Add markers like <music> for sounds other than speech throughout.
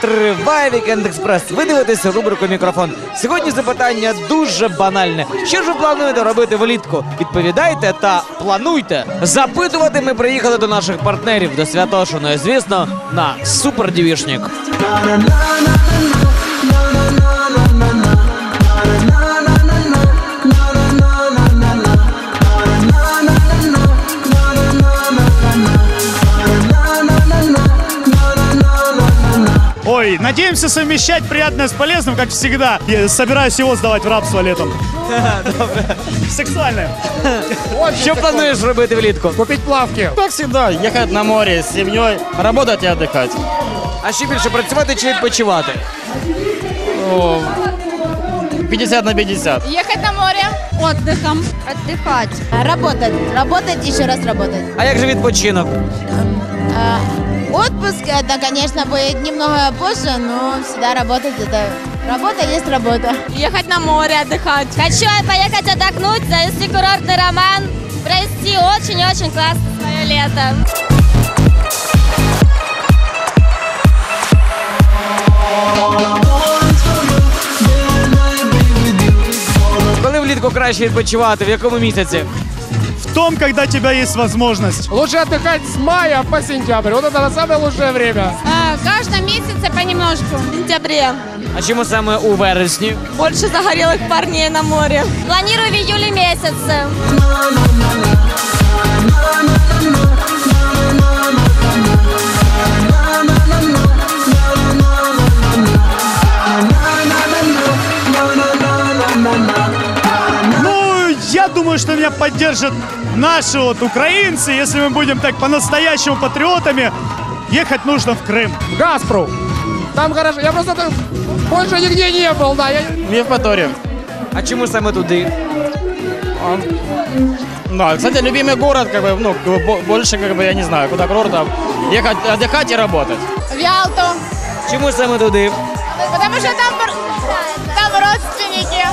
Триває Вікенд Експрес. Ви дивитеся рубрику мікрофон. Сьогодні запитання дуже банальне. Що ж ви плануєте робити влітку? Відповідайте та плануйте. Запитувати ми приїхали до наших партнерів до Святошиної, звісно, на Супер Дівішнік. Ой, надеемся совмещать приятное с полезным, как всегда. Я собираюсь его сдавать в рабство летом. Сексуальное. Що плануєш робити влітку? Купить плавки. Как всегда, ехать на море с семьей, работать и отдыхать. А що більше працювати чи відпочивати? Ну, 50 на 50. Ехать на море отдыхом. Отдыхать. Работать. Работать, еще раз работать. А як же відпочинок? А, Отпуск, это, конечно, будет немного позже, но всегда работать это... Работа есть работа. Ехать на море отдыхать. Хочу поехать отдохнуть, завести курортный роман, провести очень-очень классно свое лето. Коли влітку краще відпочивати? В якому місяці? Том, когда у тебя есть возможность. Лучше отдыхать с мая по сентябрь. Вот это самое лучшее время. в каждом месяце понемножку. В сентябре. А чому саме у вересні? Больше загорелых парней на море. Планирую в июле месяце. Думаю, что меня поддержат наши вот украинцы. Если мы будем так по-настоящему патриотами, ехать нужно в Крым. В Газпру. Там хорошо. Я просто там больше нигде не был, да. Я... В Евпаторию. А чому саме туди? Да, кстати, любимый город, как бы, ну, больше, как бы, я не знаю, куда курорта. Ехать, отдыхать и работать. В Ялту. Чому саме туди? Потому что там, там родственники.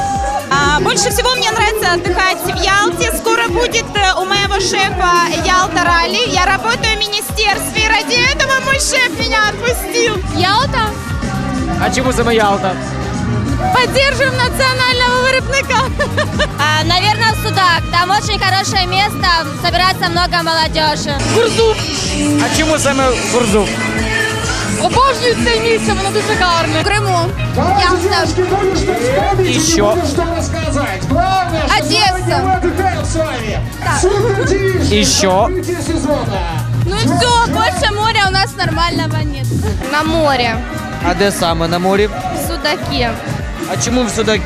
А, Больше всего мне нравится отдыхать в Ялте. Скоро будет э, у моего шефа Ялта Ралли. Я работаю в министерстве. и Ради этого мой шеф меня отпустил. Ялта. А чому саме Ялта? Поддерживаем национального виробника. А, наверное, Судак. Там очень хорошее место, собирается много молодежи. А чому саме Гурзуф? Обожнюю це місце, воно дуже гарне. В Криму. Ялта. І що? Одесса. І що? Ну и все, больше моря у нас нормального нет. На море. А де саме на морі? В Судаке. А чому в Судакі?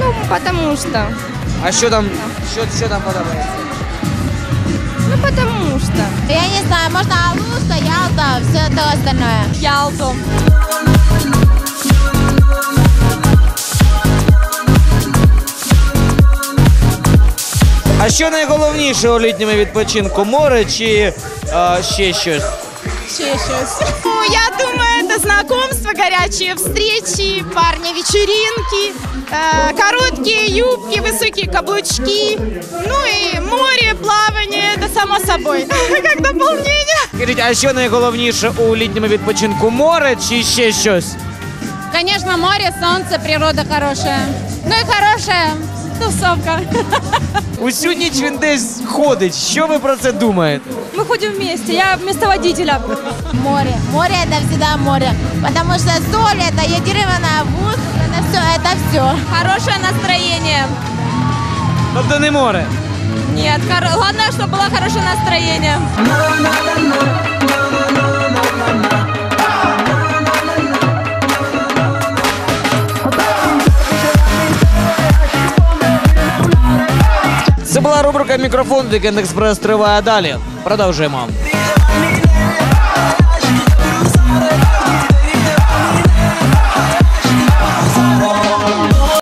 Ну, потому что. А що там? Що, що там подобається? Ну, потому что. Я не знаю, можно Алушта, Ялта, все то остальное. Ялту. А що найголовніше у літньому відпочинку? Море чи е, ще щось? Ну, я думаю, это знакомства, горячие встречи, парни вечеринки, э, короткие юбки, высокие каблучки, ну и море, плавание, это само собой, <laughs> как дополнение. Скажіть, а що найголовніше у літньому відпочинку? Море чи ще щось? Конечно, море, солнце, природа хорошая. Ну и хорошая тусовка. <laughs> Усю ніч він десь ходить. Що ви про це думаєте? Мы ходим вместе, я вместо водителя. Море. Море это всегда море. Потому что соль это йодированная воздух, это все, это все. Хорошее настроение. Тобто не море. Нет, хоро- главное, чтобы было хорошее настроение. Це була рубрика Мікрофон, Вікенд Експрес триває далі. Продовжуємо.